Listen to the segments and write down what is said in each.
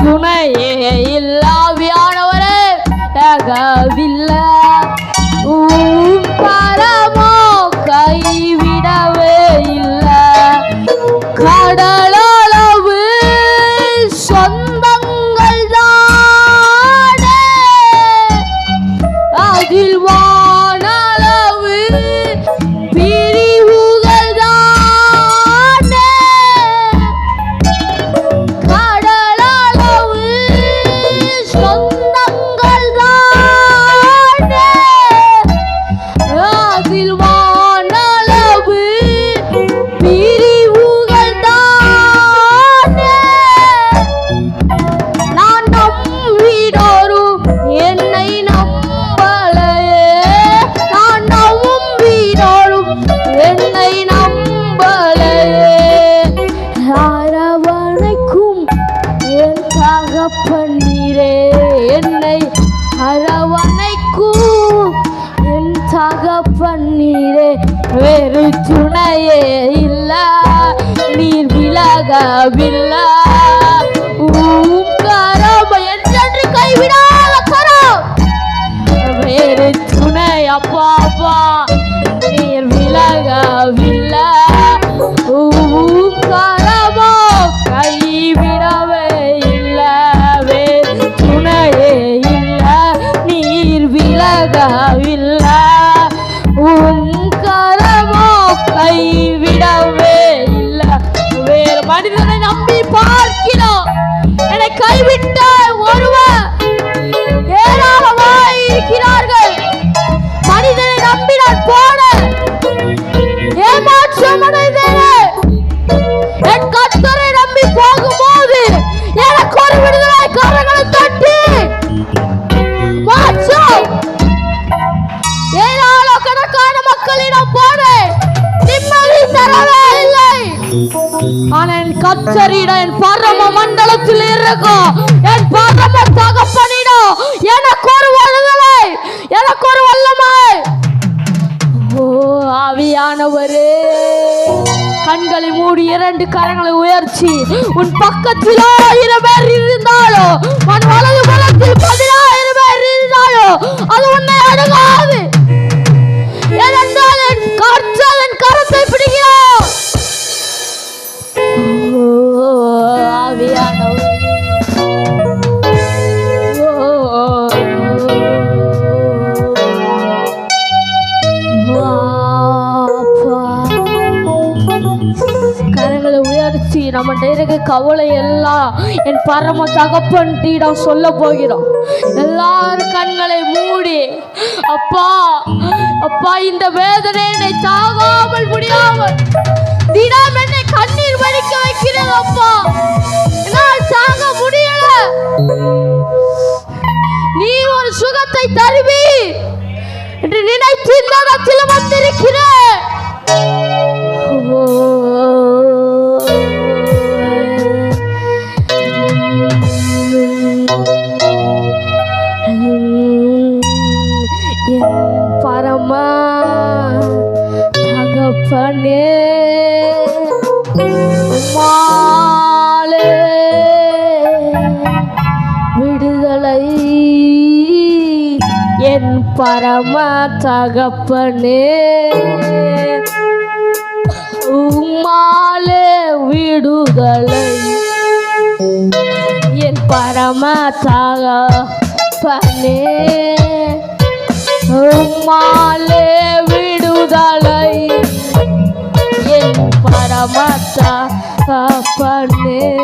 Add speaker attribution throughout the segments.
Speaker 1: துணையே இல்லாவியானவரே தகவில் அரவணைக்கும் என் தகப்பன்னீரே வேறு துணையே இல்ல நீர் விலகவில்லை. நம்பி பார்க்கிறோம். என்னை கைவிட்டார் ஆனால் என் கச்சரிடம் என் பரம மண்டலத்தில் இருக்கும் என் பரம தகப்பனிடம் எனக்கு ஒரு விடுதலை எனக்கு ஒரு வல்லமை. ஓ ஆவியானவரே. கண்களை மூடி இரண்டு கரங்களை உயர்ச்சி உன் பக்கத்தில் ஆயிரம் பேர் இருந்தாலும் உன் வலது பலத்தில் பதினாயிரம் பேர் இருந்தாலோ அது உன்னை அணுகா. கவலை எல்லாம் என் பரம தகப்பன் தீடம் சொல்ல போகிறோம் எல்லாரும் கண்களை மூடி அப்பா அப்பா இந்த வேதனை என்னை தாங்காமல் முடியாமல். தினம் என்னை கண்ணீர் வலிக்க வைக்கிறது அப்பா. என்னால் தாங்க முடியல. நீ ஒரு சுகத்தை தருவி என்று நினைத்து இந்த வந்திருக்கிறேன். தகப்பனே உம்மாலே விடுதலை. என் பரம தகப்பனே உம்மாலே விடுதலை. என் பரம தகப்பனே. தகப்பனே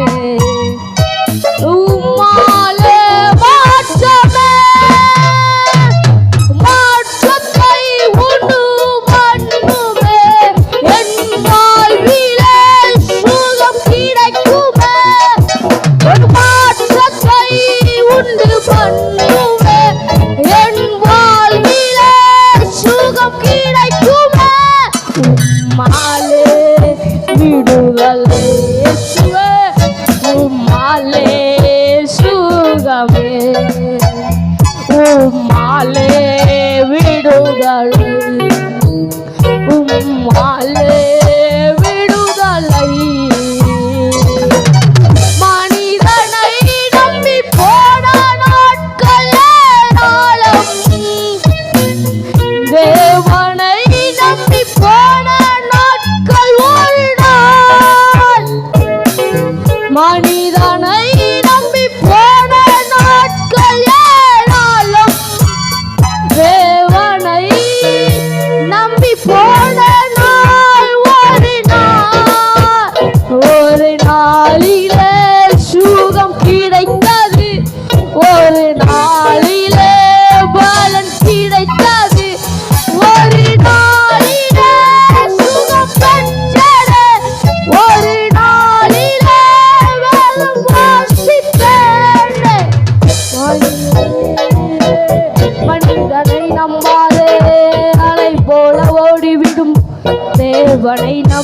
Speaker 1: உம்மாலே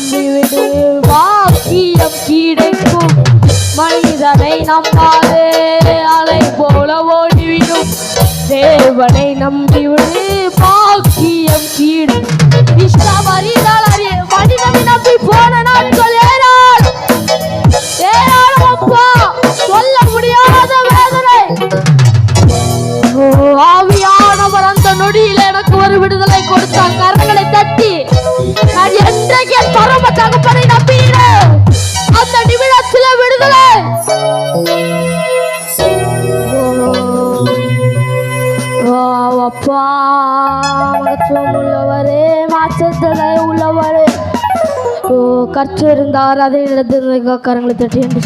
Speaker 1: நம்பிவிடு வாக்கியம் கிடைக்கும். மனிதனை நம்பாதே அலை போல ஓடிவிடும். தேவனை நம்பிவிடு பாக்கியம் கீடு. இஷ்டமறிதால் அறிய மனிதனை நம்பி போன நாட்கள் ஏனால் உள்ளவாறு. கற்று இருந்தார் அதை இழந்து கரங்களை தட்டி என்று